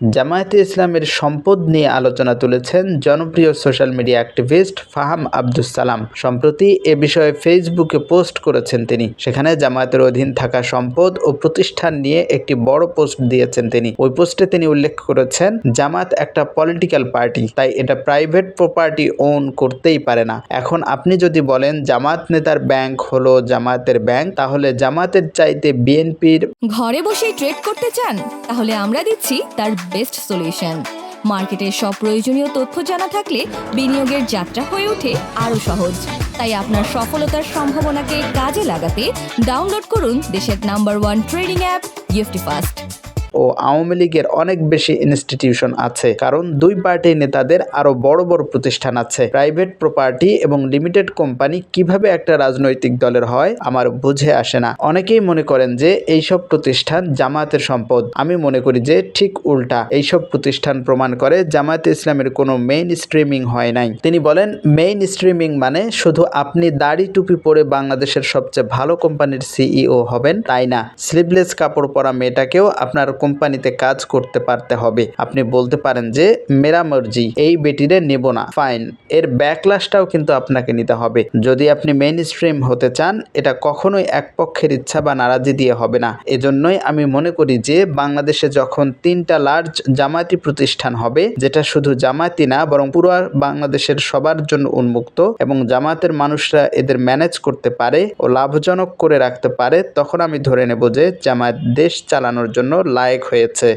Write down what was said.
জামায়াতে ইসলামের সম্পদ নিয়ে আলোচনা তুলেছেন জনপ্রিয় social media activist Faham Abdus Salam. সম্প্রতি এ বিষয়ে ফেসবুকে পোস্ট করেছেন তিনি। সেখানে জামায়াতের অধীন থাকা সম্পদ ও প্রতিষ্ঠান নিয়ে একটি বড় পোস্ট দিয়েছেন তিনি। ওই পোস্টে তিনি উল্লেখ করেছেন, জামাত একটা পলিটিক্যাল পার্টি, তাই এটা প্রাইভেট প্রপার্টি ওন করতেই পারে না। এখন আপনি যদি বলেন জামাত নেতার ব্যাংক হলো জামায়াতের ব্যাংক, তাহলে জামাতের চাইতে বিএনপির ঘরে বসে ট্রেড করতে চান? তাহলে আমরা দিচ্ছি তার বেস্ট সলিউশন মার্কেটের সব প্রয়োজনীয় তথ্য জানা থাকলে বিনিয়োগের যাত্রা হয়ে ওঠে আরও সহজ। তাই আপনার সফলতার সম্ভাবনাকে কাজে লাগাতে ডাউনলোড করুন দেশের নাম্বার ওয়ান ট্রেডিং অ্যাপ গিফটি ফাস্ট ও আওয়ামী লীগের অনেক বেশি ইনস্টিটিউশন আছে। কারণ দুই পার্টির নেতাদের আরও বড় বড় প্রতিষ্ঠান আছে। প্রাইভেট প্রপার্টি এবং লিমিটেড কোম্পানি কীভাবে একটা রাজনৈতিক দলের হয়, আমার বুঝে আসে না। অনেকেই মনে করেন যে এইসব প্রতিষ্ঠান জামায়াতের সম্পদ। আমি মনে করি যে ঠিক উল্টা। এইসব প্রতিষ্ঠান প্রমাণ করে জামায়াতে ইসলামের কোনো মেইন স্ট্রিমিং হয় নাই। তিনি বলেন মেইন স্ট্রিমিং মানে শুধু আপনি দাড়ি টুপি পরে বাংলাদেশের সবচেয়ে ভালো কোম্পানির সিইও হবেন, তাই না? স্লিভলেস কাপড় পরা মেয়েটাকেও আপনার কোম্পানিতে কাজ করতে পারতে হবে। আপনি বলতে পারেন যে, মেরা মর্জি, এই বেটিরে নেব না। ফাইন, এর ব্যাকলাসটাও কিন্তু আপনাকে নিতে হবে। যদি আপনি মেইন স্ট্রিম হতে চান, এটা কখনোই এক পক্ষের ইচ্ছা বা নারাজি দিয়ে হবে না। এজন্যই আমি মনে করি যে, বাংলাদেশে যখন তিনটা লার্জ জামায়াতি প্রতিষ্ঠান হবে, যেটা শুধু জামায়াতি না, বরং পুরো বাংলাদেশের সবার জন্য উন্মুক্ত এবং জামায়াতের মানুষরা এদের ম্যানেজ করতে পারে ও লাভজনক করে রাখতে পারে, তখন আমি ধরে নেব যে, জামায়াত দেশ চালানোর জন্য লায়ক হয়েছে।